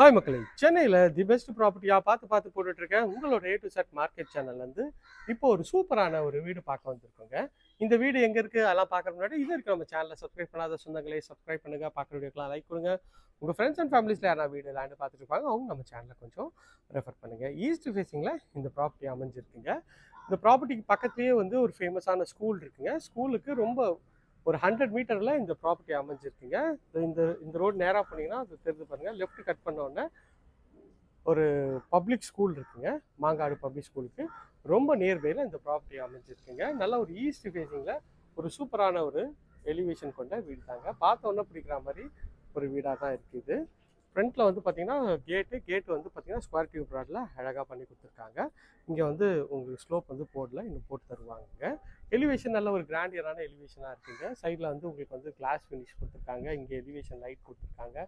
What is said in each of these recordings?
Hi மக்களே. சென்னையில் the best ப்ராப்பர்ட்டியாக பார்த்து பார்த்து போட்டுட்டு இருக்கேன். உங்களோட ஏ டு செட் மார்க்கெட் சேனல்லேருந்து இப்போ ஒரு சூப்பரான ஒரு வீடு பார்க்க வந்திருக்கோங்க. இந்த வீடு எங்கே இருக்குது அதெல்லாம் பார்க்குற முன்னாடி இது இருக்குது நம்ம சேனலில் சப்ஸ்கிரைப் பண்ணாத சொந்தங்களே சப்ஸ்கிரைப் பண்ணுங்கள் பார்க்குற வீடியோக்கெலாம் லைக் கொடுங்க. உங்கள் ஃப்ரெண்ட்ஸ் அண்ட் ஃபேமிலிஸில் யாரா வீடு லேண்டு பார்த்துட்டு இருப்பாங்க அவங்க நம்ம சேனலை கொஞ்சம் ரெஃபர் பண்ணுங்கள் ஈஸ்ட் ஃபேஸிங்கில் இந்த ப்ராப்பர்ட்டி அமைஞ்சிருக்குங்க. இந்த ப்ராப்பர்ட்டிக்கு பக்கத்துலேயே வந்து ஒரு ஃபேமஸான ஸ்கூல் இருக்குங்க. ஸ்கூலுக்கு ரொம்ப ஒரு ஹண்ட்ரட் மீட்டரில் இந்த ப்ராப்பர்ட்டி அமைஞ்சிருக்குங்க. இந்த- இந்த இந்த ரோடு நேராக போனீங்கன்னா அது தெரிஞ்சு பாருங்கள் லெஃப்ட் கட் பண்ண உடனே ஒரு பப்ளிக் ஸ்கூல் இருக்குங்க. மாங்காடு பப்ளிக் ஸ்கூலுக்கு ரொம்ப நியர்பையில் இந்த ப்ராப்பர்ட்டி அமைஞ்சிருக்குங்க. நல்ல ஒரு ஈஸ்ட் ஃபேஸிங்கில் ஒரு சூப்பரான ஒரு எலிவேஷன் கொண்ட வீடு தாங்க பார்த்தோன்னே பிடிக்கிற மாதிரி ஒரு வீடாக தான் இருக்குது. ஃப்ரண்ட்டில் வந்து பார்த்தீங்கன்னா கேட்டு கேட்டு வந்து பார்த்தீங்கன்னா ஸ்கொயர் டியூப் ப்ராடில் அழகாக பண்ணி கொடுத்துருக்காங்க. இங்கே வந்து உங்களுக்கு ஸ்லோப் வந்து போர்டில் இன்னும் போட்டு தருவாங்க. எலிவேஷன் நல்ல ஒரு கிராண்டியரான எலிவேஷனாக இருக்குங்க. சைடில் வந்து உங்களுக்கு வந்து கிளாஸ் ஃபினிஷ் கொடுத்துருக்காங்க. இங்கே எலிவேஷன் லைட் கொடுத்துருக்காங்க.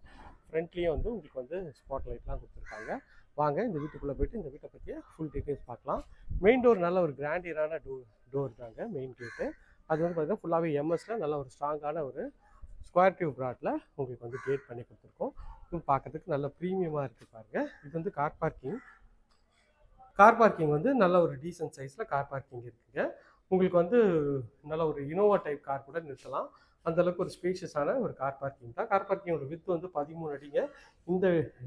ஃப்ரண்ட்லேயும் வந்து உங்களுக்கு வந்து ஸ்பாட் லைட்லாம் கொடுத்துருக்காங்க. வாங்க இந்த வீட்டுக்குள்ளே போயிட்டு இந்த வீட்டை பற்றி ஃபுல் டீட்டெயில்ஸ் பார்க்கலாம். மெயின் டோர் நல்ல ஒரு கிராண்டியரான டோர் டோர் தாங்க மெயின் கேட்டு அது வந்து பார்த்தீங்கன்னா ஃபுல்லாகவே எம்எஸில் நல்ல ஒரு ஸ்ட்ராங்கான ஒரு ஸ்கொயர் டியூப் ராட்டில் உங்களுக்கு வந்து கேட் பண்ணி கொடுத்துருக்காங்க. பார்க்கும் பார்க்கறதுக்கு நல்ல ப்ரீமியமாக இருக்குது பாருங்கள் இது வந்து கார் பார்க்கிங் கார் பார்க்கிங் வந்து நல்ல ஒரு டீசன்ட் சைஸில் கார் பார்க்கிங் இருக்குங்க. உங்களுக்கு வந்து நல்ல ஒரு இனோவா டைப் கார் கூட நிறுத்தலாம். அந்தளவுக்கு ஒரு ஸ்பேஷியஸான ஒரு கார் பார்க்கிங் தான். கார் பார்க்கிங்கோட வித் வந்து பதிமூணு அடிங்க. இந்த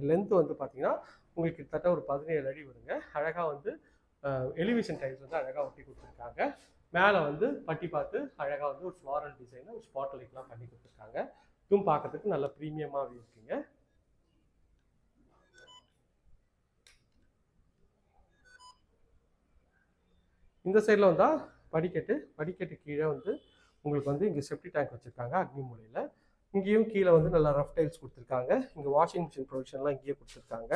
லென்த் வந்து பார்த்தீங்கன்னா உங்களுக்கு கிட்டத்தட்ட ஒரு பதினேழு அடி வருங்க. அழகாக வந்து எலிவேஷன் டைல்ஸ் வந்து அழகாக ஒட்டி கொடுத்துருக்காங்க. மேலே வந்து பட்டி பார்த்து அழகாக வந்து ஒரு ஃப்ளாரல் டிசைனில் ஒரு ஸ்பாட் லைட்லாம் பண்ணி கொடுத்துருக்காங்க. இதுவும் பார்க்கறதுக்கு நல்ல ப்ரீமியமாகவே இருக்குங்க. இந்த சைடில் வந்தால் படிக்கட்டு படிக்கட்டு கீழே வந்து உங்களுக்கு வந்து இங்கே செப்டி டேங்க் வச்சுருக்காங்க அக்னி மூலையில். இங்கேயும் கீழே வந்து நல்லா ரஃப் டைல்ஸ் கொடுத்துருக்காங்க. இங்கே வாஷிங் மிஷின் ப்ரொவிஷன்லாம் இங்கேயே கொடுத்துருக்காங்க.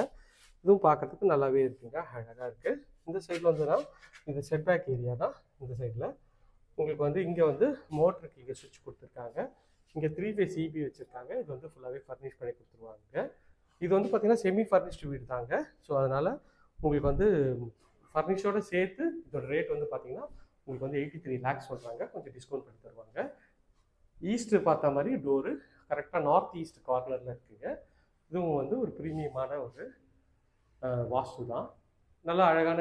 இதுவும் பார்க்கறதுக்கு நல்லாவே இருக்குங்க அழகாக இருக்குது இந்த சைடில் வந்துன்னா இது செட்பேக் ஏரியா தான் இந்த சைடில் உங்களுக்கு வந்து இங்கே வந்து மோட்டருக்கு இங்கே சுவிட்ச் கொடுத்துருக்காங்க. இங்கே த்ரீ ஃபேஸ் சிபி வச்சுருக்காங்க. இது வந்து ஃபுல்லாகவே ஃபர்னிஷ் பண்ணி கொடுத்துருவாங்க. இது வந்து பார்த்திங்கன்னா செமி ஃபர்னிஷ்டு வீடு தாங்க ஸோ அதனால் உங்களுக்கு வந்து ஃபர்னிஷோட சேர்த்து இதோட ரேட் வந்து பார்த்தீங்கன்னா உங்களுக்கு வந்து எயிட்டி த்ரீ லேக்ஸ் சொல்கிறாங்க கொஞ்சம் டிஸ்கவுண்ட் பண்ணி தருவாங்க. ஈஸ்ட்டு பார்த்த மாதிரி டோரு கரெக்டாக நார்த் ஈஸ்ட் கார்னரில் இருக்குங்க. இதுவும் வந்து ஒரு ப்ரீமியமான ஒரு வாஸ்து தான். நல்லா அழகான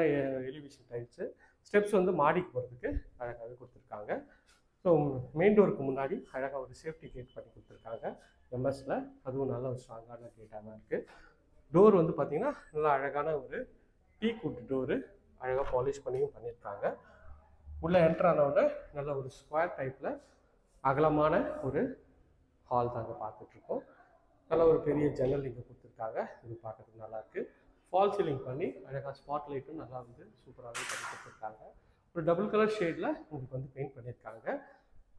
எலிவேஷன் டைல்ஸு ஸ்டெப்ஸ் வந்து மாடிக்கு போகிறதுக்கு அழகாகவே கொடுத்துருக்காங்க. ஸோ மெயின் டோருக்கு முன்னாடி அழகாக ஒரு சேஃப்டி கேட் பண்ணி கொடுத்துருக்காங்க. எம்எஸில் அதுவும் நல்ல ஒரு ஸ்ட்ராங்கான கேட்டாக தான் இருக்குது டோர் வந்து பார்த்திங்கன்னா நல்லா அழகான ஒரு டீ குட் டோரு அழகாக பாலிஷ் பண்ணியும் பண்ணியிருக்காங்க உள்ளே என்டர் ஆனவுடனே நல்ல ஒரு ஸ்கொயர் டைப்பில் அகலமான ஒரு ஹால் தாங்க பார்த்துட்ருக்கோம். நல்ல ஒரு பெரிய ஜன்னல் இங்கே கொடுத்துருக்காங்க. இது பார்க்குறதுக்கு நல்லாயிருக்கு ஃபால் சீலிங் பண்ணி அழகாக ஸ்பாட் லைட்டும் நல்லா வந்து சூப்பராகவே பண்ணி கொடுத்துருக்காங்க. ஒரு டபுள் கலர் ஷேடில் உங்களுக்கு வந்து பெயிண்ட் பண்ணியிருக்காங்க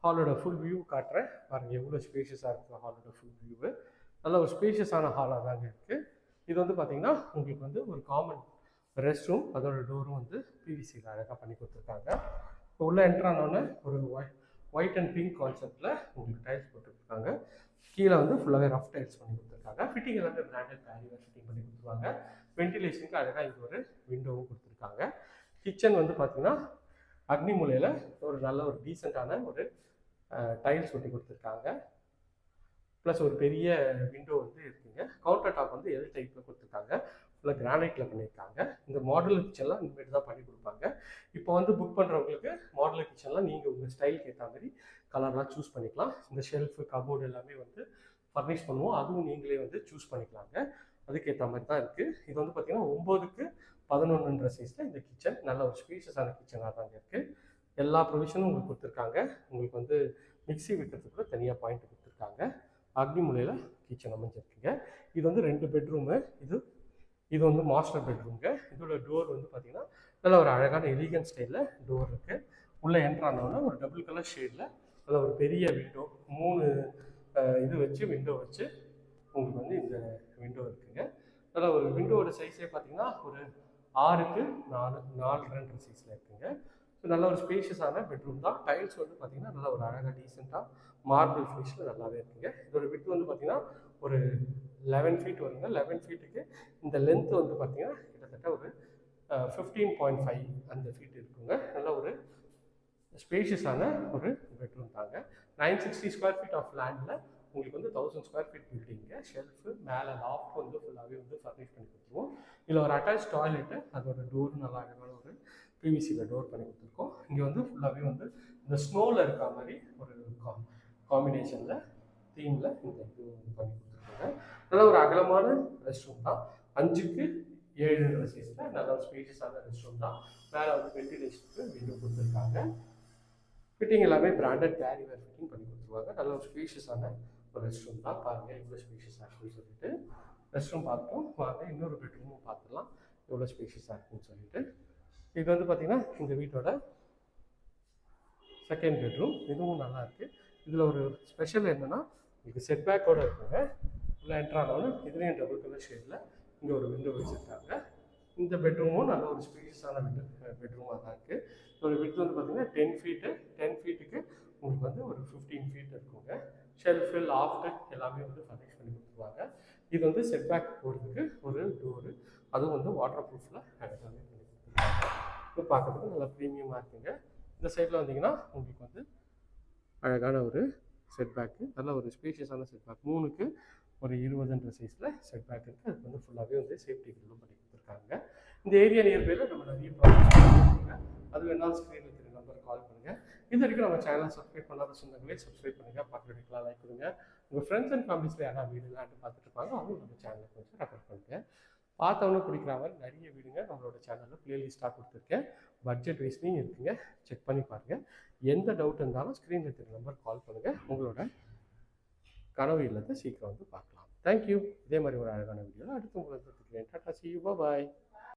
ஹாலோட ஃபுல் வியூ காட்டுறேன். பாருங்கள் எவ்வளோ ஸ்பேஷியஸாக இருக்குது ஹாலோட ஃபுல் வியூவு நல்ல ஒரு ஸ்பேஷியஸான ஹாலாக தாங்க இருக்குது இது வந்து பார்த்திங்கன்னா உங்களுக்கு வந்து ஒரு காமன் ரெஸ்ட் ரூம் அதோட டோரும் வந்து பிவிசியில் அழகாக பண்ணி கொடுத்துருக்காங்க. இப்போ உள்ளே என்ட்ரு ஒரு ஒய் ஒயிட் அண்ட் பிங்க் கான்செப்டில் உங்களுக்கு டைல்ஸ் போட்டுருக்காங்க. கீழே வந்து ஃபுல்லாகவே ரஃப் டைல்ஸ் பண்ணி கொடுத்துருக்காங்க. ஃபிட்டிங் எல்லாமே பிராண்டட் பேரியர் ஃபிட்டிங் பண்ணி கொடுத்துருவாங்க. வென்டிலேஷனுக்கு அழகாக இங்கே ஒரு விண்டோவும் கொடுத்துருக்காங்க. கிச்சன் வந்து பார்த்தீங்கன்னா அக்னி மூலையில் ஒரு நல்ல ஒரு டீசெண்டான ஒரு டைல்ஸ் ஒட்டி கொடுத்துருக்காங்க. ப்ளஸ் ஒரு பெரிய விண்டோ வந்து இருக்குங்க. கவுண்டர் டாப் வந்து எல் டைப்பில் கொடுத்துருக்காங்க? ஃபுல்லாக கிரானைட்டில் பண்ணியிருக்காங்க இந்த மாடல் கிச்சன்லாம் இனிமேட்டு தான் பண்ணி கொடுப்பாங்க. இப்போ வந்து புக் பண்ணுறவங்களுக்கு மாடல் கிச்சன்லாம் நீங்கள் உங்கள் ஸ்டைலுக்கு ஏற்ற மாதிரி கலர்லாம் சூஸ் பண்ணிக்கலாம். இந்த ஷெல்ஃபு கபோர்டு எல்லாமே வந்து ஃபர்னிஷ் பண்ணுவோம். அதுவும் நீங்களே வந்து சூஸ் பண்ணிக்கலாங்க. அதுக்கேற்ற மாதிரி தான் இருக்குது இது வந்து பார்த்திங்கன்னா ஒம்போதுக்கு பதினொன்றுன்ற சைஸில் இந்த கிச்சன் நல்ல ஒரு ஸ்பீஷியஸான கிச்சனாக தாங்க இருக்குது எல்லா ப்ரொவிஷனும் உங்களுக்கு கொடுத்துருக்காங்க. உங்களுக்கு வந்து மிக்ஸி வைக்கிறதுக்கு கூட தனியாக பாயிண்ட் கொடுத்துருக்காங்க. அக்னி முலையில் கிச்சன் அமைஞ்சிருக்குங்க. இது வந்து ரெண்டு பெட்ரூமு இது இது வந்து மாஸ்டர் பெட்ரூம்ங்க இதோட டோர் வந்து பார்த்தீங்கன்னா நல்ல ஒரு அழகான எலிகன் ஸ்டைலில் டோர் இருக்குது உள்ளே என்ட்ரு ஒரு டபுள் கலர் ஷேடில் நல்ல ஒரு பெரிய விண்டோ மூணு இது வச்சு விண்டோ வச்சு உங்களுக்கு வந்து இந்த விண்டோ இருக்குங்க. நல்ல ஒரு விண்டோவோட சைஸே பார்த்தீங்கன்னா ஒரு ஆறுக்கு நாலு நாலு ரெண்டு சைஸில் இருக்குங்க. ஸோ நல்ல ஒரு ஸ்பேஷியஸான பெட்ரூம் தான். டைல்ஸ் வந்து பார்த்தீங்கன்னா நல்ல ஒரு அழகாக டீசெண்டாக மார்பிள் ஃபினிஷில் நல்லாவே இருக்குங்க. இதோட விட் வந்து பார்த்தீங்கன்னா ஒரு லெவன் ஃபீட் வருங்க லெவன் ஃபீட்டுக்கு இந்த லென்த் வந்து பார்த்தீங்கன்னா கிட்டத்தட்ட ஒரு ஃபிஃப்டீன் பாயிண்ட் ஃபைவ் அந்த ஃபீட் இருக்குங்க. நல்ல ஒரு ஸ்பேஷியஸான ஒரு பெட்ரூம் தாங்க. Nine sixty square feet of லேண்டில் உங்களுக்கு வந்து thousand square feet building shelf மேலே லாஃப்ட் வந்து ஃபுல்லாகவே வந்து சர்ஜைஸ் பண்ணி கொடுத்துருவோம். இதில் ஒரு அட்டாச் டாய்லெட்டு அதோட டோர் நல்லா இருக்கிற ஒரு பிவிசியில் டோர் பண்ணி கொடுத்துருக்கோம். இங்கே வந்து ஃபுல்லாகவே வந்து இந்த ஸ்னோவில் இருக்கிற மாதிரி ஒரு காம்பினேஷனில் தீமில் இந்த இது வந்து பண்ணி கொடுத்துருக்காங்க நல்ல ஒரு அகலமான ரெஸ்ட் ரூம் தான். அஞ்சுக்கு ஏழு சைஸில் நல்ல ஒரு ஸ்பேஷியஸான ரெஸ்ட் ரூம் தான். மேலே வந்து வெண்டிலேஷனுக்கு விண்டோ கொடுத்துருக்காங்க. ஃபிட்டிங் எல்லாமே பிராண்டட் கேரி வேர் ஃபிட்டிங் பண்ணி கொடுத்துருவாங்க. நல்ல ஒரு ஸ்பேஷியஸான ஒரு ரெஸ்ட் ரூம் தான் பாருங்கள் எவ்வளோ ஸ்பேஷியஸாக இருக்குன்னு சொல்லிட்டு. ரெஸ்ட் ரூம் பார்த்தோம். வாங்க இன்னொரு பெட்ரூமும் பார்த்துலாம் எவ்வளோ ஸ்பேஷியஸாக இருக்குன்னு சொல்லிட்டு. இது வந்து பார்த்திங்கன்னா இந்த வீட்டோட செகண்ட் பெட்ரூம் இதுவும் நல்லா இருக்குது இதில் ஒரு ஸ்பெஷல் என்னென்னா இது செட் பேக்கோட இருக்குங்க. உள்ள என்ட்ரானாலும் இதுலேயும் டபுள் கலர் ஷேடில் இங்கே ஒரு விண்டோ வச்சுருக்காங்க. இந்த பெட்ரூமும் நல்ல ஒரு ஸ்பேஷியஸான விண்டோ பெட்ரூமாக தான் இருக்குது ஒரு விட்டு வந்து பார்த்தீங்கன்னா டென் ஃபீட்டு டென் ஃபீட்டுக்கு உங்களுக்கு வந்து ஒரு ஃபிஃப்டீன் ஃபீட் இருக்குங்க. ஷெல்ஃபு லாஃப்ட்டு எல்லாமே வந்து ஃபர்னிஷ் பண்ணி கொடுத்துருவாங்க. இது வந்து செட் பேக் போகிறதுக்கு ஒரு டோரு அதுவும் வந்து வாட்டர் ப்ரூஃபில் எல்லாமே பண்ணி கொடுத்துருவாங்க. இது பார்க்குறதுக்கு நல்லா ப்ரீமியமாக இருக்குங்க. இந்த சைடில் வந்தீங்கன்னா உங்களுக்கு வந்து அழகான ஒரு செட் பேக்கு நல்ல ஒரு ஸ்பேஷியஸான செட் பேக் மூணுக்கு ஒரு இருபதுன்ற சைஸில் செட் பேக் இருக்குது அதுக்கு வந்து ஃபுல்லாகவே வந்து சேஃப்டி கிரிலும் பண்ணி கொடுத்துருக்காங்க. இந்த ஏரியா நியர்பையில் நம்ம நிறைய ப்ராப்ளம்ஸ் அது வேணாலும் ஸ்க்ரீனில் தெரிய நம்பர் கால் பண்ணுங்கள் இது வரைக்கும் நம்ம சேனலை சப்ஸ்கிரைப் பண்ணாத சொந்தங்களே சப்ஸ்கிரைப் பண்ணுங்கள் பார்க்குறதுக்கெல்லாம் லைக் கொடுங்க உங்கள் ஃப்ரெண்ட்ஸ் அண்ட் ஃபேமிலிஸில் யாராவது வீடு பார்த்துட்டு இருப்பாங்க. அவங்களும் நம்ம சேனலை கொஞ்சம் ரெஃபர் பண்ணுங்கள் பார்த்தவொன்னே பிடிக்கிற மாதிரி நிறைய வீடுங்க நம்மளோட சேனலில் ப்ளேலிஸ்ட்டாக கொடுத்துருக்கேன். பட்ஜெட் வைஸ்லையும் இருக்குங்க. செக் பண்ணி பாருங்கள் எந்த டவுட் இருந்தாலும் ஸ்க்ரீனில் தெரிய நம்பர் கால் பண்ணுங்கள் உங்களோட கனவு இல்லத்தை சீக்கிரம் வந்து பார்க்கலாம். தேங்க்யூ இதே மாதிரி ஒரு அழகான வீடியோவில் அடுத்து உங்களை டாட்டா சி யூ பாய்